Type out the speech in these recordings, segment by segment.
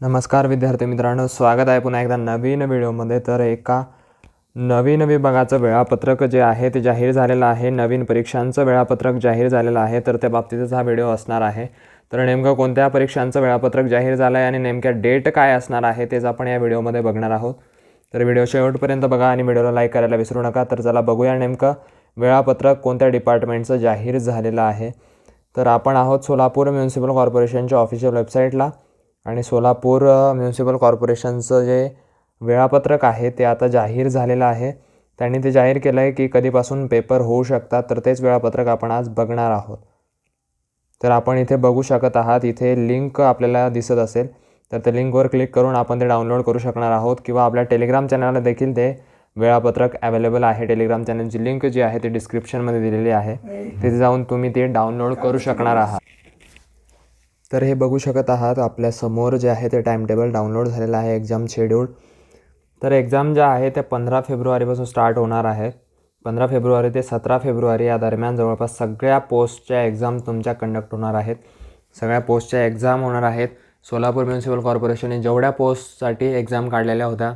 नमस्कार विद्यार्थी मित्रांनो स्वागत आहे पुन्हा एकदा नवीन व्हिडिओमध्ये. तर एका नवीन विभागाचं वेळापत्रक जे आहे ते जाहीर झालेलं आहे. नवीन परीक्षांचं वेळापत्रक जाहीर झालेलं आहे. तर त्या बाबतीतच हा व्हिडिओ असणार आहे. तर नेमकं कोणत्या परीक्षांचं वेळापत्रक जाहीर झालं आहे आणि नेमक्या डेट काय असणार आहे तेच आपण या व्हिडिओमध्ये बघणार आहोत. तर व्हिडिओ शेवटपर्यंत बघा आणि व्हिडिओला लाईक करायला विसरू नका. तर चला बघूया नेमकं वेळापत्रक कोणत्या डिपार्टमेंटचं जाहीर झालेलं आहे. तर आपण आहोत सोलापूर म्युन्सिपल कॉर्पोरेशनच्या ऑफिशियल वेबसाईटला. आणि सोलापूर म्युन्सिपल कॉर्पोरेशनचं जे वेळापत्रक आहे ते आता जाहीर झालेलं आहे. त्यांनी ते जाहीर केलं आहे की कधीपासून पेपर होऊ शकतात तर तेच वेळापत्रक आपण आज बघणार आहोत. तर आपण इथे बघू शकत आहात इथे लिंक आपल्याला दिसत असेल तर त्या लिंकवर क्लिक करून आपण ते डाउनलोड करू शकणार आहोत. किंवा आपल्या टेलिग्राम चॅनलला देखील ते वेळापत्रक अवेलेबल आहे. टेलिग्राम चॅनलची लिंक जी आहे ती डिस्क्रिप्शनमध्ये दिलेली आहे. तिथे जाऊन तुम्ही ते डाउनलोड करू शकणार आहात. तर हे बघू शकत आहात आपल्यासमोर जे आहे ते टाइम टेबल डाउनलोड झालेलं आहे एक्झाम शेड्यूल तर एक्झाम ज्या आहे त्या पंधरा फेब्रुवारीपासून स्टार्ट होणार आहे. पंधरा फेब्रुवारी ते सतरा फेब्रुवारी या दरम्यान जवळपास सगळ्या पोस्टच्या एक्झाम तुमच्या कंडक्ट होणार आहेत. सगळ्या पोस्टच्या एक्झाम होणार आहेत. सोलापूर म्युन्सिपल कॉर्पोरेशनने जेवढ्या पोस्टसाठी एक्झाम काढलेल्या होत्या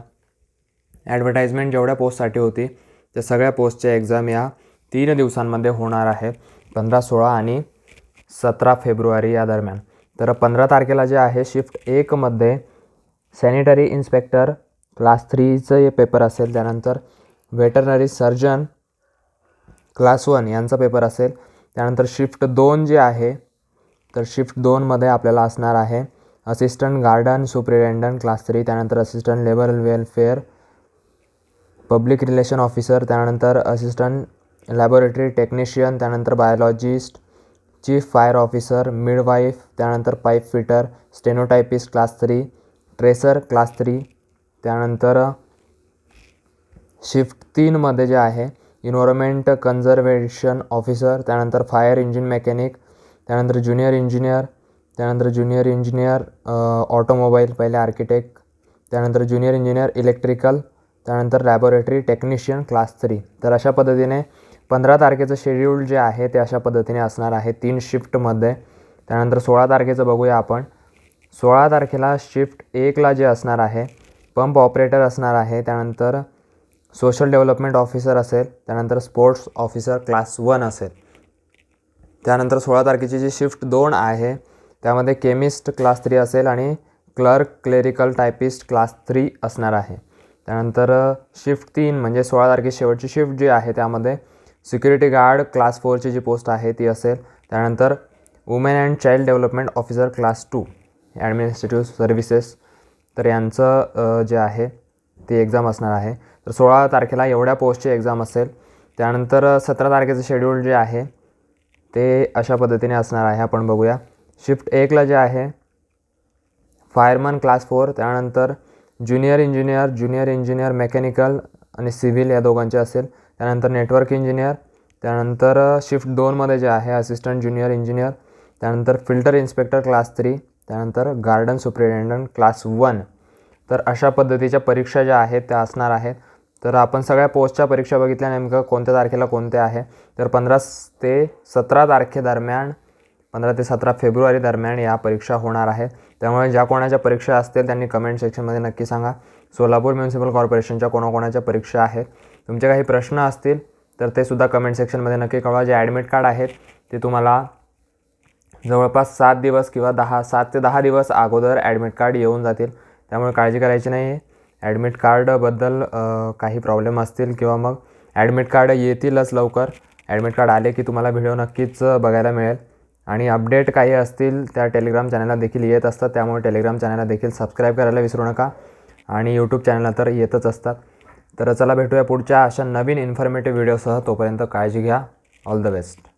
ॲडव्हर्टाईजमेंट जेवढ्या पोस्टसाठी होती त्या सगळ्या पोस्टच्या एक्झाम या तीन दिवसांमध्ये होणार आहे पंधरा सोळा आणि सतरा फेब्रुवारी या दरम्यान. तर पंधरा तारखेला जे आहे शिफ्ट एकमध्ये सॅनिटरी इन्स्पेक्टर क्लास थ्रीचं हे पेपर असेल त्यानंतर व्हेटरनरी सर्जन क्लास वन यांचा पेपर असेल. त्यानंतर शिफ्ट दोन जे आहे तर शिफ्ट दोनमध्ये आपल्याला असणार आहे assistant garden superintendent class three त्यानंतर assistant labour welfare public relation officer त्यानंतर असिस्टंट लॅबोरेटरी टेक्निशियन त्यानंतर biologist chief fire officer midwife त्यानंतर pipe fitter stenotypist class three tracer class three त्यानंतर शिफ्ट तीनमध्ये जे आहे इन्व्हायरमेंट कन्झर्वेशन ऑफिसर त्यानंतर fire engine mechanic त्यानंतर ज्युनियर इंजिनियर त्यानंतर ज्युनियर इंजिनियर ऑटोमोबाईल पहिले आर्किटेक्ट त्यानंतर ज्युनियर इंजिनियर इलेक्ट्रिकल त्यानंतर लॅबोरेटरी टेक्निशियन क्लास थ्री. तर अशा पद्धतीने पंधरा तारखेचं शेड्यूल जे आहे ते अशा पद्धतीने असणार आहे तीन शिफ्टमध्ये त्यानंतर सोळा तारखेचं बघूया आपण. सोळा तारखेला शिफ्ट एकला जे असणार आहे पंप ऑपरेटर असणार आहे त्यानंतर सोशल डेव्हलपमेंट ऑफिसर असेल त्यानंतर स्पोर्ट्स ऑफिसर क्लास वन असेल. त्यानंतर सोळा तारखेची जी शिफ्ट दोन आहे त्यामध्ये केमिस्ट क्लास थ्री असेल आणि clerk clerical typist class three असणार आहे. त्यानंतर uh, शिफ्ट तीन म्हणजे सोळा तारखेची शेवटची शिफ्ट जी आहे त्यामध्ये सिक्युरिटी गार्ड क्लास फोरची जी पोस्ट आहे ती असेल. त्यानंतर women and child development officer class two administrative services. तर यांचं जे आहे ती एक्झाम असणार आहे. तर सोळा तारखेला एवढ्या पोस्टची एक्झाम असेल. त्यानंतर सतरा तारखेचं शेड्यूल जे आहे ते अशा पद्धतीने असणार आहे. आपण बघूया. शिफ्ट एकला जे आहे फायरमन क्लास फोर. त्यानंतर junior engineer junior engineer mechanical आणि सिव्हिल या दोघांचे असेल. त्यानंतर नेटवर्क इंजिनियर त्यानंतर शिफ्ट दोनमध्ये जे आहे असिस्टंट ज्युनियर इंजिनियर त्यानंतर फिल्टर इन्स्पेक्टर क्लास थ्री त्यानंतर गार्डन सुप्रिटेंडंट क्लास वन तर अशा पद्धतीच्या परीक्षा ज्या आहेत त्या असणार आहेत. तर आपण सगळ्या पोस्टच्या परीक्षा बघितल्या नेमकं कोणत्या तारखेला कोणत्या आहे. तर पंधरा ते सतरा तारखेदरम्यान पंधरा ते सतरा फेब्रुवारी दरम्यान या परीक्षा होणार आहेत त्यामुळे ज्या कोणाच्या परीक्षा असतील त्यांनी कमेंट सेक्शनमध्ये नक्की सांगा. सोलापूर म्युन्सिपल कॉर्पोरेशनच्या कोणाकोणाच्या परीक्षा आहेत. तुमचे काही प्रश्न असतील तर ते सुद्धा कमेंट सेक्शनमध्ये नक्की कळवा. जे ॲडमिट कार्ड आहेत ते तुम्हाला जवळपास सात दिवस किंवा दहा सात ते दहा दिवस अगोदर ॲडमिट कार्ड येऊन जातील. त्यामुळे काळजी करायची नाही आहे ॲडमिट कार्डबद्दल काही प्रॉब्लेम असतील किंवा मग ॲडमिट कार्ड येतीलच लवकर. ॲडमिट कार्ड आले की तुम्हाला व्हिडिओ नक्कीच बघायला मिळेल. आणि अपडेट काही असतील त्या टेलिग्राम चॅनलला देखील येत असतात. त्यामुळे टेलिग्राम चॅनलला देखील सबस्क्राईब करायला विसरू नका. आणि यूट्यूब चॅनलला तर येतच असतात. तर चला भेटूया पुढच्या अशा नवीन इन्फॉर्मेटिव्ह व्हिडिओसह तोपर्यंत काळजी घ्या. All the best